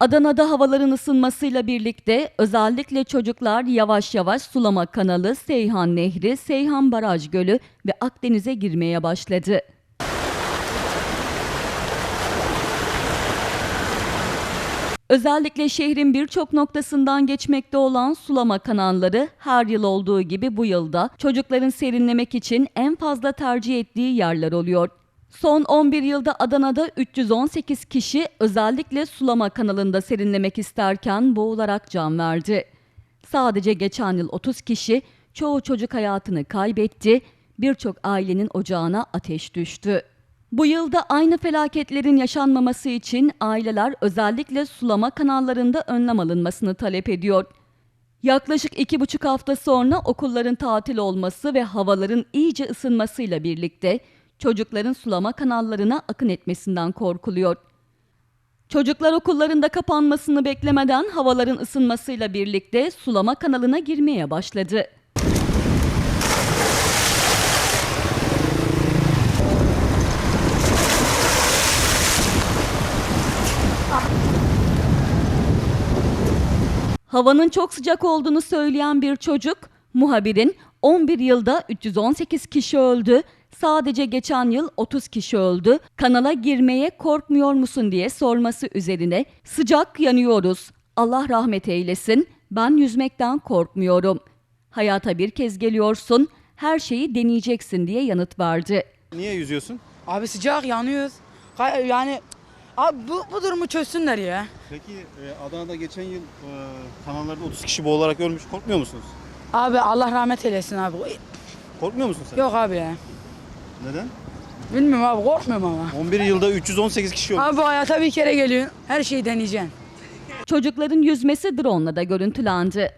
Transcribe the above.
Adana'da havaların ısınmasıyla birlikte özellikle çocuklar yavaş yavaş sulama kanalı, Seyhan Nehri, Seyhan Baraj Gölü ve Akdeniz'e girmeye başladı. Özellikle şehrin birçok noktasından geçmekte olan sulama kanalları her yıl olduğu gibi bu yılda çocukların serinlemek için en fazla tercih ettiği yerler oluyor. Son 11 yılda Adana'da 318 kişi özellikle sulama kanalında serinlemek isterken boğularak can verdi. Sadece geçen yıl 30 kişi çoğu çocuk hayatını kaybetti, birçok ailenin ocağına ateş düştü. Bu yılda aynı felaketlerin yaşanmaması için aileler özellikle sulama kanallarında önlem alınmasını talep ediyor. Yaklaşık iki buçuk hafta sonra okulların tatil olması ve havaların iyice ısınmasıyla birlikte çocukların sulama kanallarına akın etmesinden korkuluyor. Çocuklar okullarında kapanmasını beklemeden havaların ısınmasıyla birlikte sulama kanalına girmeye başladı. Havanın çok sıcak olduğunu söyleyen bir çocuk, muhabirin 11 yılda 318 kişi öldü, sadece geçen yıl 30 kişi öldü, kanala girmeye korkmuyor musun diye sorması üzerine sıcak yanıyoruz, Allah rahmet eylesin, ben yüzmekten korkmuyorum. Hayata bir kez geliyorsun, her şeyi deneyeceksin diye yanıt verdi. Niye yüzüyorsun? Abi sıcak yanıyoruz. Yani abi bu, bu durumu çözsünler ya. Peki e, Adana'da geçen yıl e, kanallarda 30 kişi boğularak ölmüş. Korkmuyor musunuz? Abi Allah rahmet eylesin abi. Korkmuyor musun sen? Yok abi ya. Neden? Bilmiyorum abi korkmuyorum ama. 11 yılda 318 kişi ölmüş. Abi bu hayata bir kere geliyorsun. Her şeyi deneyeceksin. Çocukların yüzmesi drone'la da görüntülendi.